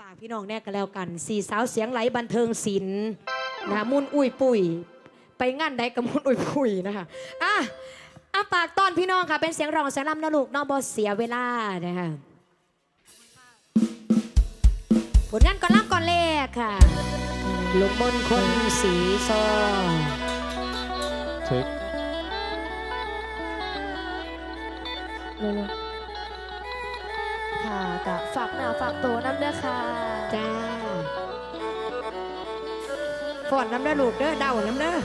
ฝากพี่น้องแน่กันแล้วกันสี่สาวเสียงไหลบันเทิงศิลป์นะมุ่นอุ้ยปุ๋ยไปงานใดกับมุ่นอุ้ยปุ๋ยนะคะอะอะปากตอนพี่น้องค่ะ เป็นเสียงร้องเสียงรำนะลูกน้องบอเสียเวลานะคะผลงานก่อนรับก่อนเลขค่ะลูกบนคนสีซอเช็คเร็วๆ ค่ะกะฝากหน้าฝากตัวน้ำเด้อค่ะจ้าฝอนน้ำเด้อลูกเด้อเดาน้ำเด้อ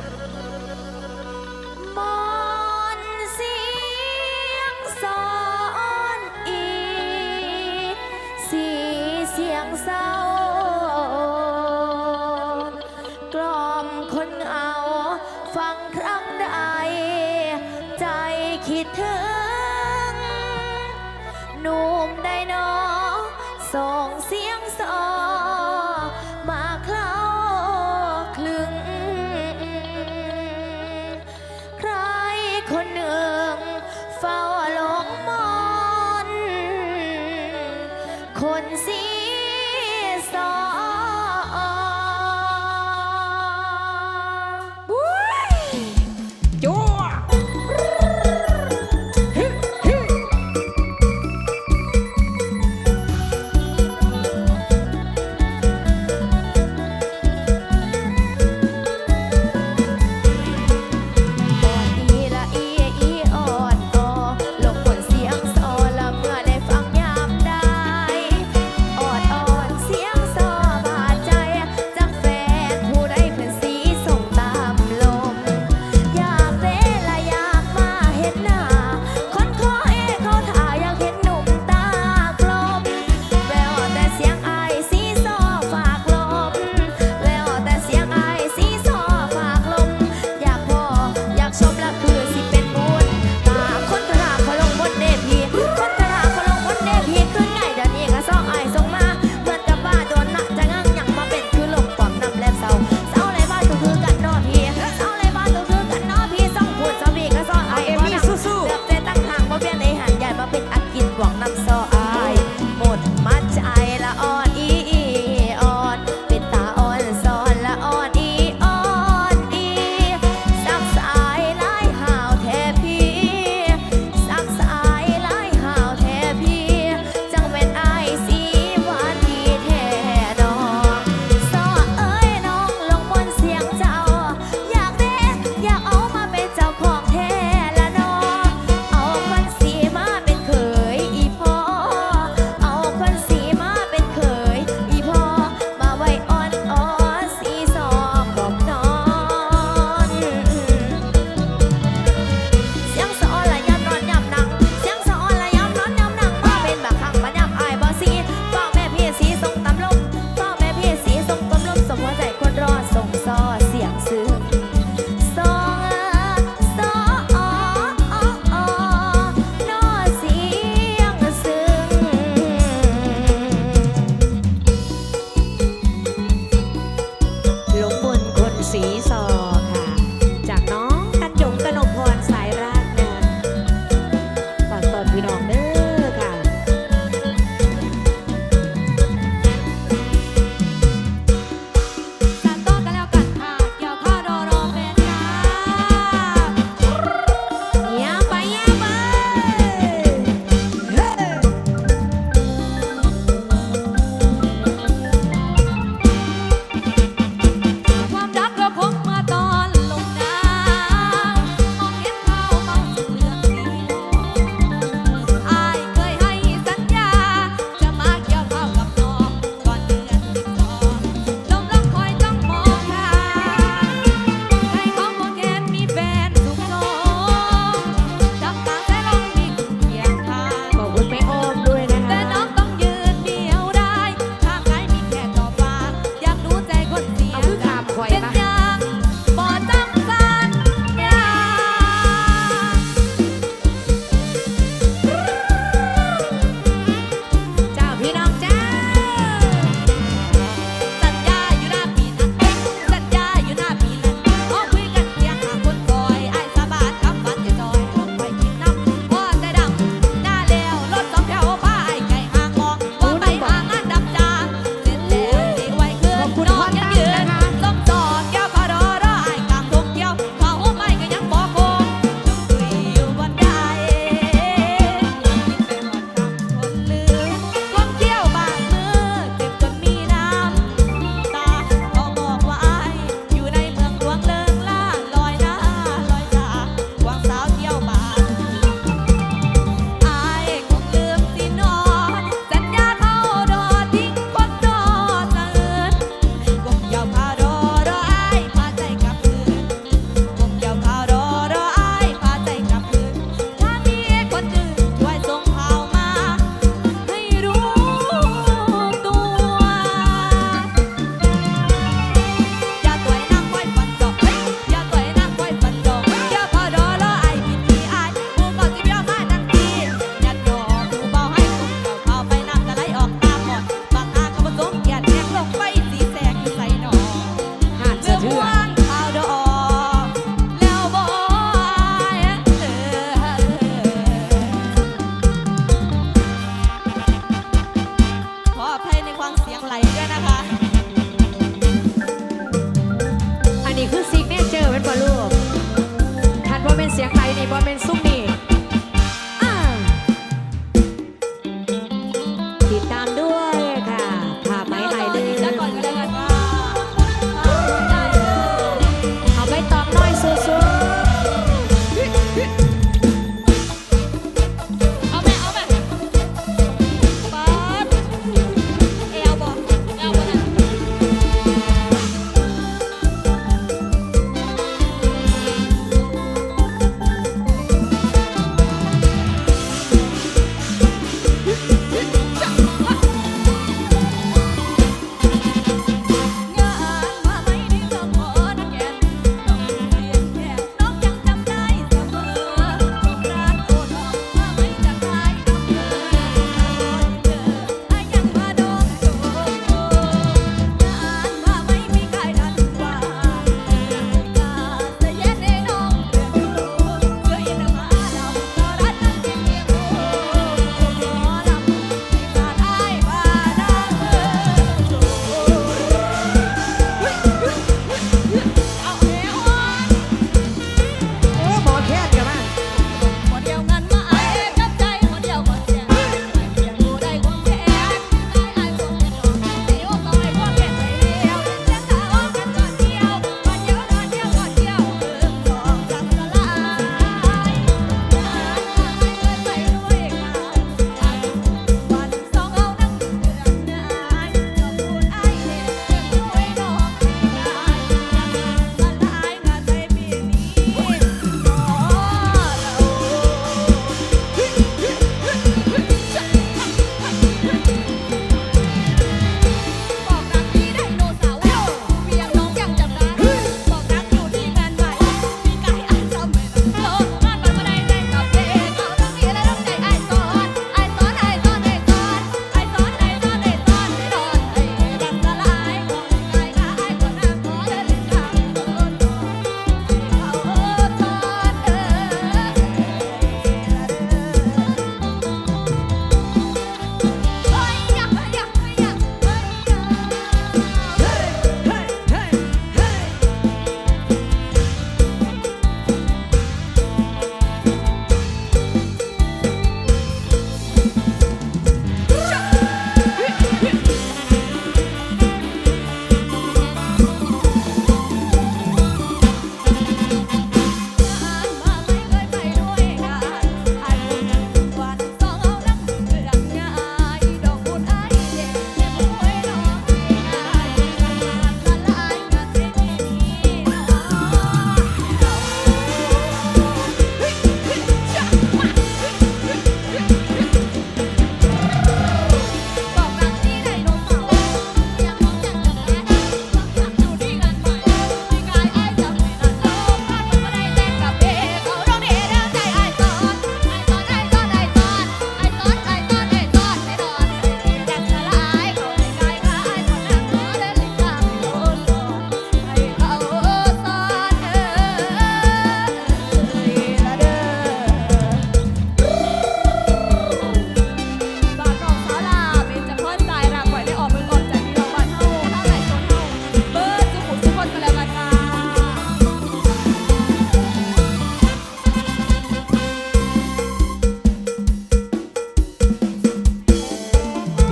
นี่บอเป็นซุ้มนี่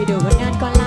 ดูผลงานก่อนลา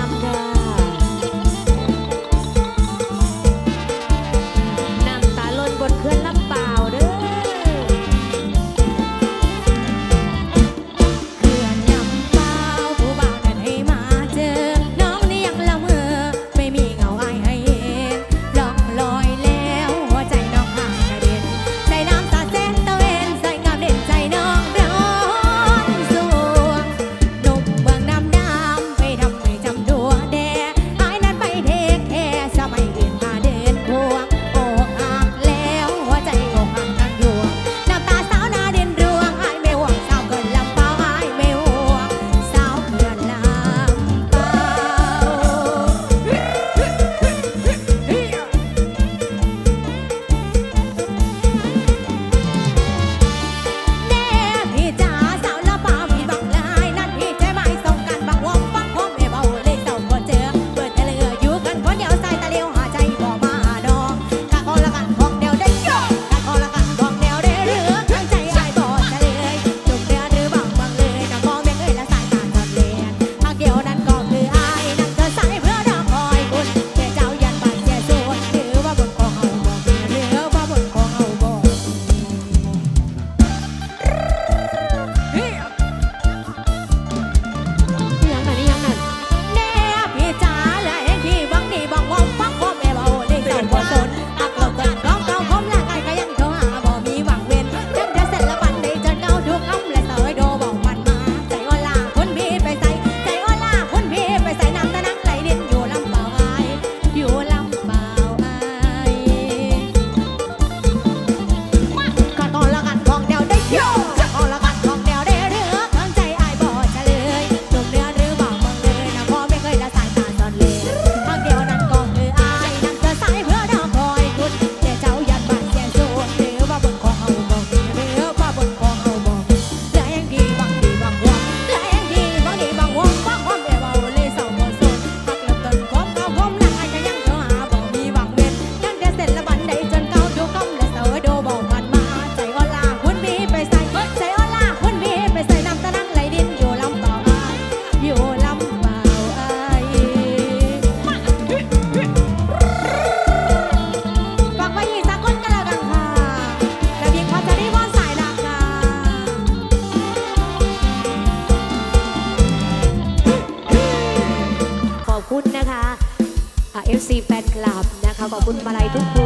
นะ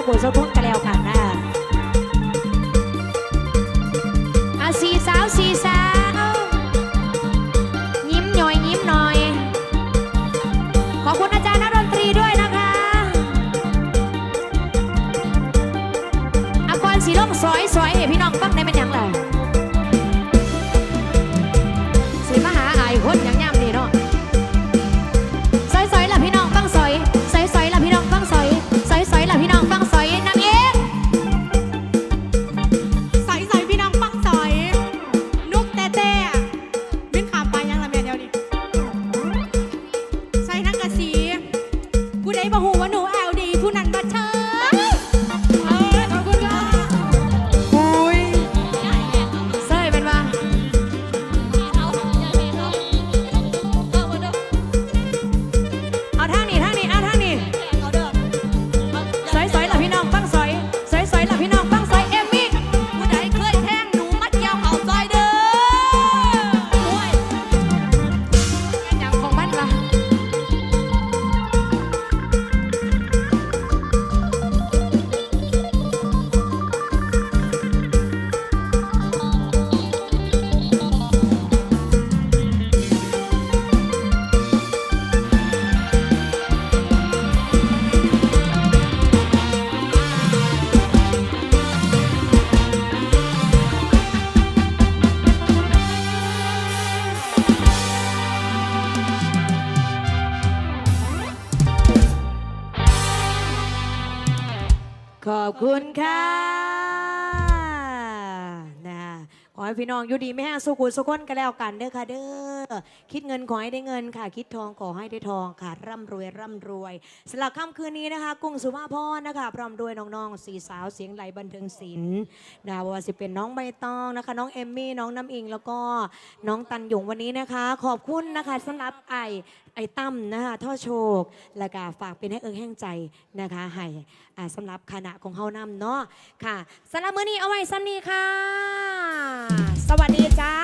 ทั้งบ้ อให้พี่น้องอยู่ดีไม่แห้งสุขุสุขคนกันแล้วกันเด้อค่ะเด้อคิดเงินขอให้ได้เงินค่ะ คิดทองขอให้ได้ทองค่ะ ร่ำรวยร่ำรวยสำหรับค่ำคืนนี้นะคะ กุ้งสุภาพรนะคะ พร้อมด้วยน้องๆสี่สาวเสียงไหลบันเทิงศิลป์นะว่าสิเป็นน้องใบตองนะคะ น้องเอมมี่น้องน้ำอิงแล้วก็น้องตันหยงวันนี้นะคะ ขอบคุณนะคะสำหรับไอไอตั้มนะคะท่อโชค แล้วก็ฝากเป็นให้เอิงแห้งใจนะคะให้อ่าสำหรับคณะของเฮานำเนาะค่ะสำหรับมื้อนี้เอาไว้ซ้ำนี้ค่ะ สวัสดีจ้า